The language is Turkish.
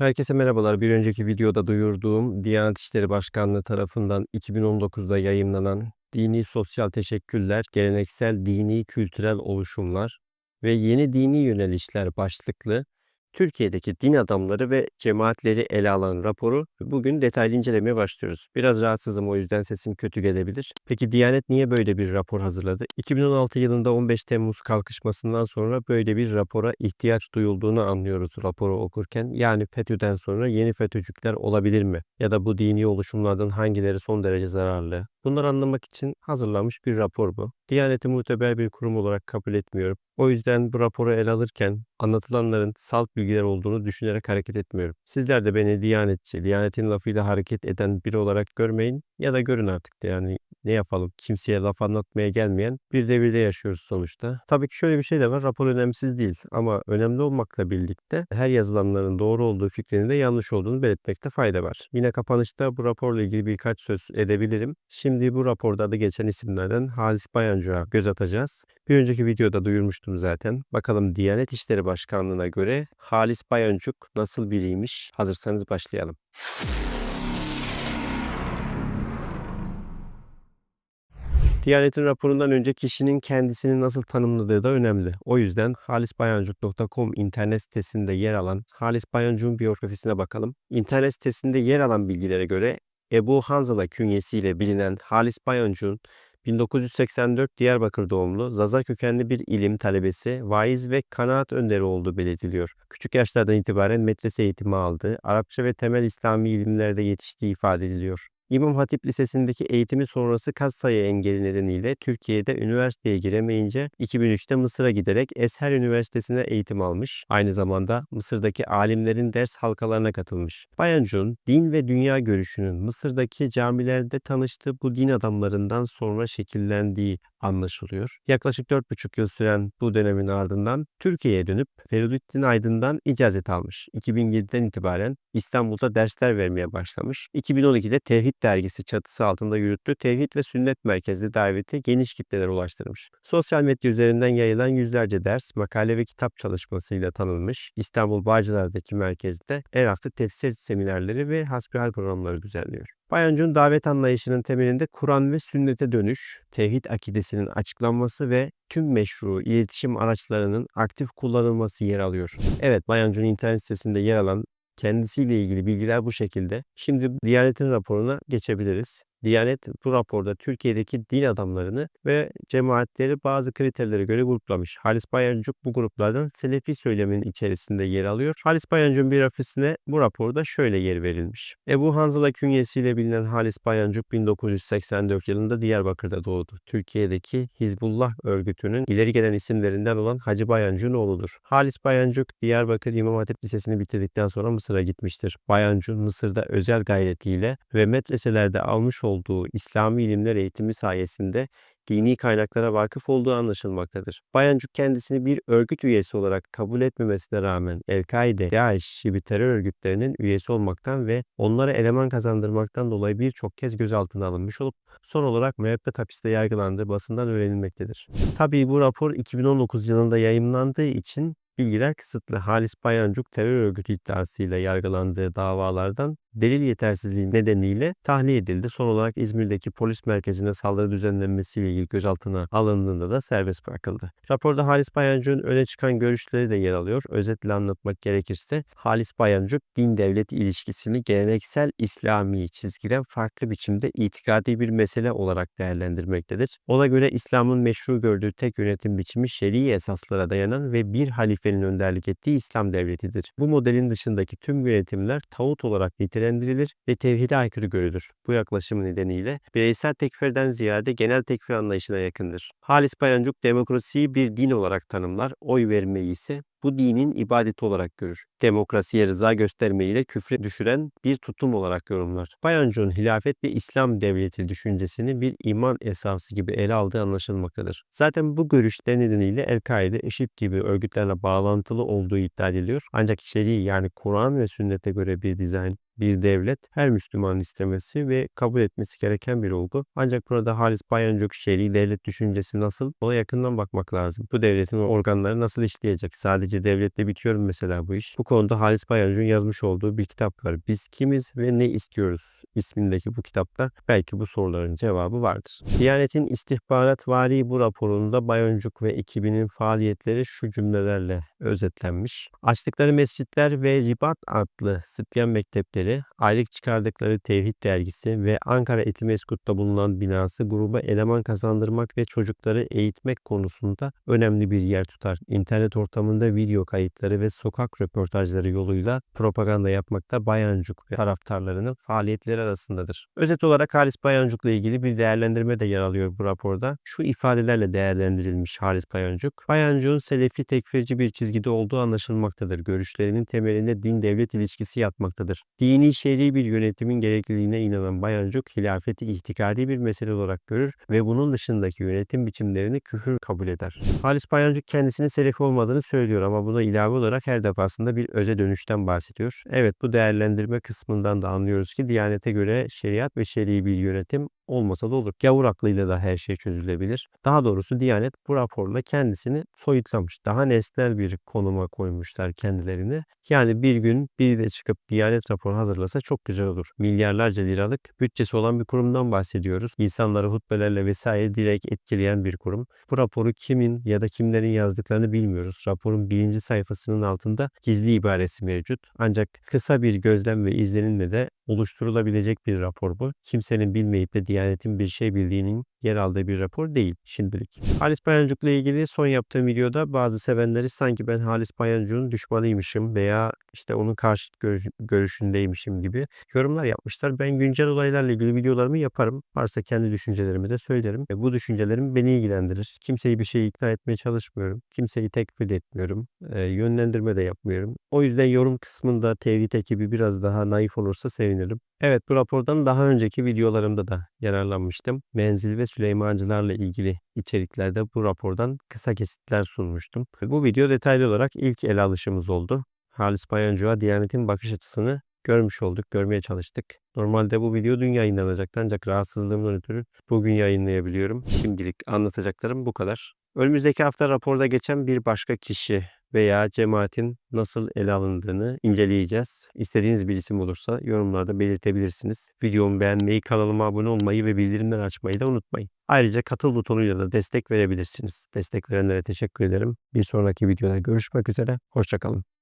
Herkese merhabalar. Bir önceki videoda duyurduğum Diyanet İşleri Başkanlığı tarafından 2019'da yayımlanan Dini Sosyal Teşekküller, Geleneksel Dini Kültürel Oluşumlar ve Yeni Dini Yönelişler başlıklı Türkiye'deki din adamları ve cemaatleri ele alan raporu bugün detaylı incelemeye başlıyoruz. Biraz rahatsızım o yüzden sesim kötü gelebilir. Peki Diyanet niye böyle bir rapor hazırladı? 2016 yılında 15 Temmuz kalkışmasından sonra böyle bir rapora ihtiyaç duyulduğunu anlıyoruz raporu okurken. Yani FETÖ'den sonra yeni FETÖ'cükler olabilir mi? Ya da bu dini oluşumlardan hangileri son derece zararlı? Bunları anlamak için hazırlanmış bir rapor bu. Diyaneti muteber bir kurum olarak kabul etmiyorum. O yüzden bu raporu ele alırken anlatılanların salt bilgiler olduğunu düşünerek hareket etmiyorum. Sizler de beni diyanetçi, diyanetin lafıyla hareket eden biri olarak görmeyin ya da görün artık da yani ne yapalım kimseye laf anlatmaya gelmeyen bir devirde yaşıyoruz sonuçta. Tabii ki şöyle bir şey de var rapor önemsiz değil ama önemli olmakla birlikte her yazılanların doğru olduğu fikrinin de yanlış olduğunu belirtmekte fayda var. Yine kapanışta bu raporla ilgili birkaç söz edebilirim. Şimdi bu raporda adı geçen isimlerden Halis Bayancı'ya göz atacağız. Bir önceki videoda duyurmuştum zaten. Bakalım Diyanet İşleri Başkanlığı'na göre Halis Bayancuk nasıl biriymiş? Hazırsanız başlayalım. Diyanet'in raporundan önce kişinin kendisini nasıl tanımladığı da önemli. O yüzden halisbayancuk.com internet sitesinde yer alan Halis Bayancuk'un biyografisine bakalım. İnternet sitesinde yer alan bilgilere göre Ebu Hanzala künyesiyle bilinen Halis Bayancuk'un 1984 Diyarbakır doğumlu, Zaza kökenli bir ilim talebesi, vaiz ve kanaat önderi olduğu belirtiliyor. Küçük yaşlardan itibaren medrese eğitimi aldığı, Arapça ve temel İslami ilimlerde yetiştiği ifade ediliyor. İmam Hatip Lisesi'ndeki eğitimi sonrası kaç sayı engeli nedeniyle Türkiye'de üniversiteye giremeyince 2003'te Mısır'a giderek Esher Üniversitesi'ne eğitim almış. Aynı zamanda Mısır'daki alimlerin ders halkalarına katılmış. Bayancun, din ve dünya görüşünün Mısır'daki camilerde tanıştığı bu din adamlarından sonra şekillendiği anlaşılıyor. Yaklaşık 4,5 yıl süren bu dönemin ardından Türkiye'ye dönüp Feridüddin Aydın'dan icazet almış. 2007'den itibaren İstanbul'da dersler vermeye başlamış. 2012'de Tevhid dergisi çatısı altında yürüttüğü Tevhid ve Sünnet Merkezli daveti geniş kitlelere ulaştırmış. Sosyal medya üzerinden yayılan yüzlerce ders, makale ve kitap çalışmasıyla tanınmış. İstanbul Bağcılar'daki merkezde her hafta tefsir seminerleri ve hasbihal programları düzenliyor. Bayancı'nın davet anlayışının temelinde Kur'an ve sünnete dönüş, tevhid akidesinin açıklanması ve tüm meşru iletişim araçlarının aktif kullanılması yer alıyor. Evet, Bayancı'nın internet sitesinde yer alan kendisiyle ilgili bilgiler bu şekilde. Şimdi Diyanet'in raporuna geçebiliriz. Diyanet bu raporda Türkiye'deki din adamlarını ve cemaatleri bazı kriterlere göre gruplamış. Halis Bayancuk bu gruplardan Selefi söylemin içerisinde yer alıyor. Halis Bayancuk'un biyografisine bu raporda şöyle yer verilmiş. Ebu Hanzala künyesiyle bilinen Halis Bayancuk 1984 yılında Diyarbakır'da doğdu. Türkiye'deki Hizbullah örgütünün ileri gelen isimlerinden olan Hacı Bayancuk'un oğludur. Halis Bayancuk Diyarbakır İmam Hatip Lisesi'ni bitirdikten sonra Mısır'a gitmiştir. Bayancuk Mısır'da özel gayretiyle ve medreselerde almış olduğu İslami ilimler eğitimi sayesinde dini kaynaklara vakıf olduğu anlaşılmaktadır. Bayancuk kendisini bir örgüt üyesi olarak kabul etmemesine rağmen El-Kaide, DAEŞ gibi terör örgütlerinin üyesi olmaktan ve onlara eleman kazandırmaktan dolayı birçok kez gözaltına alınmış olup son olarak müebbet hapiste yargılandığı basından öğrenilmektedir. Tabii bu rapor 2019 yılında yayımlandığı için bilgiler kısıtlı. Halis Bayancuk terör örgütü iddiasıyla yargılandığı davalardan delil yetersizliği nedeniyle tahliye edildi. Son olarak İzmir'deki polis merkezine saldırı düzenlenmesiyle ilgili gözaltına alındığında da serbest bırakıldı. Raporda Halis Bayancuk'un öne çıkan görüşleri de yer alıyor. Özetle anlatmak gerekirse Halis Bayancuk din devlet ilişkisini geleneksel İslami çizgiden farklı biçimde itikadi bir mesele olarak değerlendirmektedir. Ona göre İslam'ın meşru gördüğü tek yönetim biçimi şer'i esaslara dayanan ve bir halifenin önderlik ettiği İslam devletidir. Bu modelin dışındaki tüm yönetimler tağut olarak nitelendirilir nitelendirilir ve tevhide aykırı görülür. Bu yaklaşım nedeniyle bireysel tekfirden ziyade genel tekfir anlayışına yakındır. Halis Bayancuk demokrasiyi bir din olarak tanımlar, oy vermeyi ise bu dinin ibadeti olarak görür. Demokrasiye rıza göstermeyle küfre düşüren bir tutum olarak yorumlar. Bayancı'nın hilafet ve İslam devleti düşüncesini bir iman esası gibi ele aldığı anlaşılmaktadır. Zaten bu görüşler nedeniyle El-Kaide, IŞİD gibi örgütlerle bağlantılı olduğu iddia ediliyor. Ancak içeriği yani Kur'an ve sünnete göre bir dizayn bir devlet her Müslümanın istemesi ve kabul etmesi gereken bir olgu. Ancak burada Halis Bayancuk şer'i devlet düşüncesi nasıl? Ona yakından bakmak lazım. Bu devletin organları nasıl işleyecek? Sadece devletle bitiyor mu mesela bu iş? Bu konuda Halis Bayancuk'un yazmış olduğu bir kitap var. Biz kimiz ve ne istiyoruz ismindeki bu kitapta belki bu soruların cevabı vardır. Diyanet'in istihbarat vari bu raporunda Bayoncuk ve ekibinin faaliyetleri şu cümlelerle özetlenmiş. Açtıkları mescitler ve Ribat adlı Sıbyan mektepleri, aylık çıkardıkları Tevhid dergisi ve Ankara Etimeskut'ta bulunan binası gruba eleman kazandırmak ve çocukları eğitmek konusunda önemli bir yer tutar. İnternet ortamında video kayıtları ve sokak röportajları yoluyla propaganda yapmakta Bayancuk ve taraftarlarının faaliyetleri arasındadır. Özet olarak Halis Bayancuk'la ilgili bir değerlendirme de yer alıyor bu raporda. Şu ifadelerle değerlendirilmiş Halis Bayancuk. Bayancuk'un Selefi tekfirci bir çizgide olduğu anlaşılmaktadır. Görüşlerinin temelinde din devlet ilişkisi yatmaktadır. Dini şer'i bir yönetimin gerekliliğine inanan Bayancuk hilafeti ihtikadi bir mesele olarak görür ve bunun dışındaki yönetim biçimlerini küfür kabul eder. Halis Bayancuk kendisinin Selefi olmadığını söylüyor ama buna ilave olarak her defasında bir öze dönüşten bahsediyor. Evet bu değerlendirme kısmından da anlıyoruz ki Diyanete göre şeriat ve şer'i bir yönetim olmasa da olur. Gavur aklıyla da her şey çözülebilir. Daha doğrusu Diyanet bu raporla kendisini soyutlamış. Daha nesnel bir konuma koymuşlar kendilerini. Yani bir gün biri de çıkıp Diyanet raporu hazırlasa çok güzel olur. Milyarlarca liralık bütçesi olan bir kurumdan bahsediyoruz. İnsanları hutbelerle vesaire direkt etkileyen bir kurum. Bu raporu kimin ya da kimlerin yazdıklarını bilmiyoruz. Raporun birinci sayfasının altında gizli ibaresi mevcut. Ancak kısa bir gözlem ve izlenimle de oluşturulabilecek bir rapor bu. Kimsenin bilmeyip de Diyanet'in bir şey bildiğinin yer aldığı bir rapor değil şimdilik. Halis Bayancuk'la ilgili son yaptığım videoda bazı sevenleri sanki ben Halis Bayancuk'un düşmanıymışım veya işte onun karşıt görüş, görüşündeymişim gibi yorumlar yapmışlar. Ben güncel olaylarla ilgili videolarımı yaparım. Varsa kendi düşüncelerimi de söylerim. E, bu düşüncelerim beni ilgilendirir. Kimseyi bir şey ikna etmeye çalışmıyorum. Kimseyi tekfir etmiyorum. E, yönlendirme de yapmıyorum. O yüzden yorum kısmında tevhid ekibi biraz daha naif olursa sevinirim. Evet bu rapordan daha önceki videolarımda da yararlanmıştım. Menzil ve Süleymancılarla ilgili içeriklerde bu rapordan kısa kesitler sunmuştum. Bu video detaylı olarak ilk ele alışımız oldu. Halis Bayancı'ya Diyanet'in bakış açısını görmüş olduk, görmeye çalıştık. Normalde bu video dün yayınlanacaktı ancak rahatsızlığımdan ötürü bugün yayınlayabiliyorum. Şimdilik anlatacaklarım bu kadar. Önümüzdeki hafta raporda geçen bir başka kişi veya cemaatin nasıl ele alındığını inceleyeceğiz. İstediğiniz bir isim olursa yorumlarda belirtebilirsiniz. Videomu beğenmeyi, kanalıma abone olmayı ve bildirimleri açmayı da unutmayın. Ayrıca katıl butonuyla da destek verebilirsiniz. Destek verenlere teşekkür ederim. Bir sonraki videoda görüşmek üzere. Hoşçakalın.